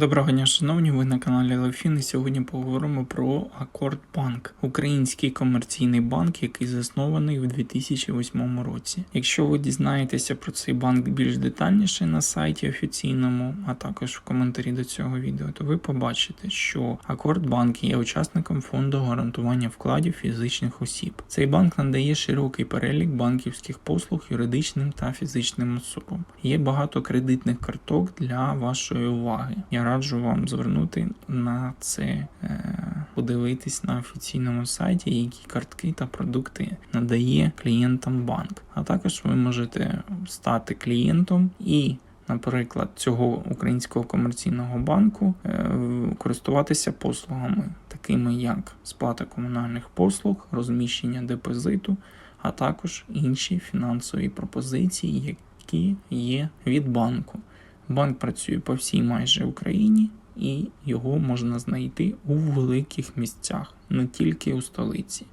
Доброго дня, шановні, ви на каналі Левфін і сьогодні поговоримо про Акордбанк, український комерційний банк, який заснований в 2008 році. Якщо ви дізнаєтеся про цей банк більш детальніше на сайті офіційному, а також в коментарі до цього відео, то ви побачите, що Акордбанк є учасником фонду гарантування вкладів фізичних осіб. Цей банк надає широкий перелік банківських послуг юридичним та фізичним особам. Є багато кредитних карток для вашої уваги. Я раджу вам звернути на це, е, подивитись на офіційному сайті, які картки та продукти надає клієнтам банк. А також ви можете стати клієнтом і. Наприклад, цього українського комерційного банку е, користуватися послугами, такими як сплата комунальних послуг, розміщення депозиту, а також інші фінансові пропозиції, які є від банку. Банк працює по всій майже Україні, і його можна знайти у великих місцях, не тільки у столиці.